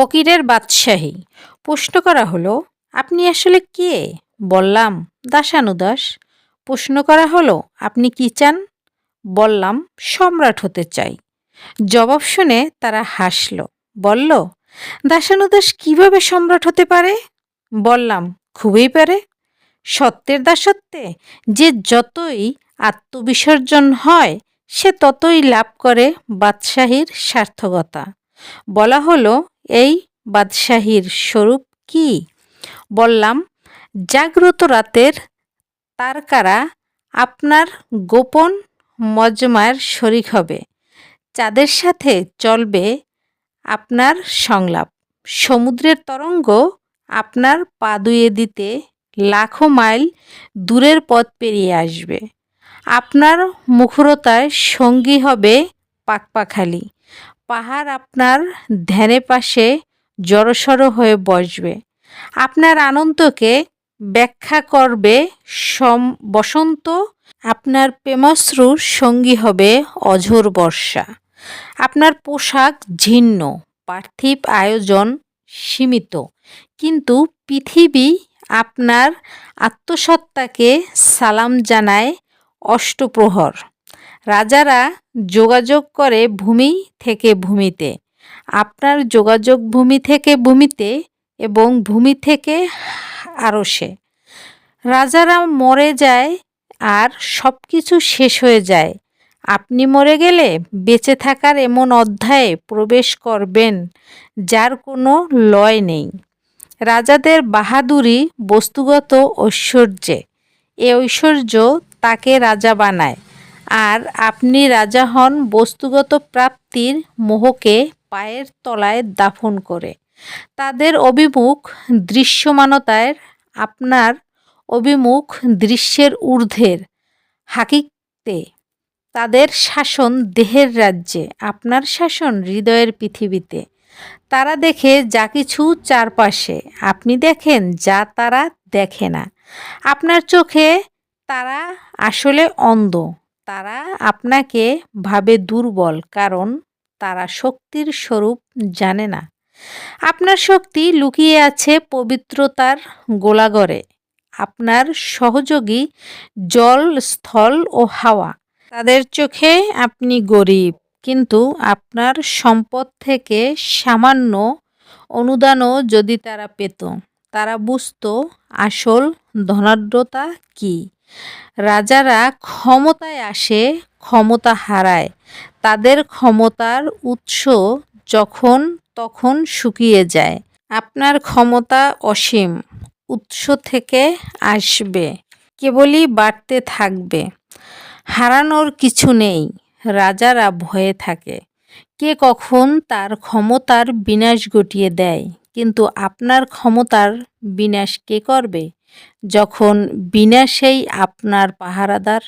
ফকিরের বাদশাহী। প্রশ্ন করা হলো, আপনি আসলে কে? বললাম, দাসানুদাস। প্রশ্ন করা হলো, আপনি কি চান? বললাম, সম্রাট হতে চাই। জবাব শুনে তারা হাসল, বলল, দাসানুদাস কীভাবে সম্রাট হতে পারে? বললাম, খুবই পারে। সত্যের দাসত্বে যে যতই আত্মবিসর্জন হয়, সে ততই লাভ করে বাদশাহীর সার্থকতা। বলা হলো এই বাদশাহীর স্বরূপ কি? বললাম, জাগ্রত রাতের তারকারা আপনার গোপন মজমার শরিক হবে। চাঁদের সাথে চলবে আপনার সংলাপ। সমুদ্রের তরঙ্গ আপনার পা দুয়ে দিতে লাখো মাইল দূরের পথ পেরিয়ে আসবে। আপনার মুখরতায় সঙ্গী হবে পাকপাখালি। পাহাড় আপনার ধ্যানে পাশে জড়সড় হয়ে বসবে। আপনার আনন্দকে ব্যাখ্যা করবে সম, বসন্ত। আপনার প্রেমাশ্রুর সঙ্গী হবে অঝোর বর্ষা। আপনার পোশাক ঝিন্ন পার্থিব আয়োজন সীমিত। কিন্তু পৃথিবী আপনার আত্মসত্তাকে সালাম জানায় অষ্টপ্রহর। রাজারা যোগাযোগ করে ভূমি থেকে ভূমিতে। আপনার যোগাযোগ ভূমি থেকে ভূমিতে এবং ভূমি থেকে আরশে রাজারা মরে যায় আর সব কিছু শেষ হয়ে যায়। আপনি মরে গেলে বেঁচে থাকার এমন অধ্যায়ে প্রবেশ করবেন, যার কোনো লয় নেই। রাজাদের বাহাদুরি বস্তুগত ঐশ্বর্যে। এ ঐশ্বর্য তাকে রাজা বানায়। আর আপনি রাজা হন বস্তুগত প্রাপ্তির মোহকে পায়ের তলায় দাফন করে। তাদের অভিমুখ দৃশ্যমানতায় আপনার অভিমুখ দৃশ্যের ঊর্ধ্বের হাকিকতে তাদের শাসন দেহের রাজ্যে, আপনার শাসন হৃদয়ের পৃথিবীতে। তারা দেখে যা কিছু চারপাশে, আপনি দেখেন যা তারা দেখে না। আপনার চোখে তারা আসলে অন্ধ। তারা আপনাকে ভাবে দুর্বল, কারণ তারা শক্তির স্বরূপ জানে না। আপনার শক্তি লুকিয়ে আছে পবিত্রতার গোলাগরে আপনার সহযোগী জল, স্থল ও হাওয়া। তাদের চোখে আপনি গরিব, কিন্তু আপনার সম্পদ থেকে সামান্য অনুদানও যদি তারা পেত, তারা বুঝত আসল ধনাঢ্যতা কী। রাজারা ক্ষমতায় আসে, ক্ষমতা হারায়। তাদের ক্ষমতার উৎস যখন তখন শুকিয়ে যায়। আপনার ক্ষমতা অসীম, উৎস থেকে আসবে, কেবলই বাড়তে থাকবে। হারানোর কিছু নেই, রাজারা ভয়ে থাকে। কে কখন তার ক্ষমতার বিনাশ ঘটিয়ে দেয়, কিন্তু আপনার ক্ষমতার বিনাশ কে করবে? যখন বিনাশেই আপনার পাহারাদার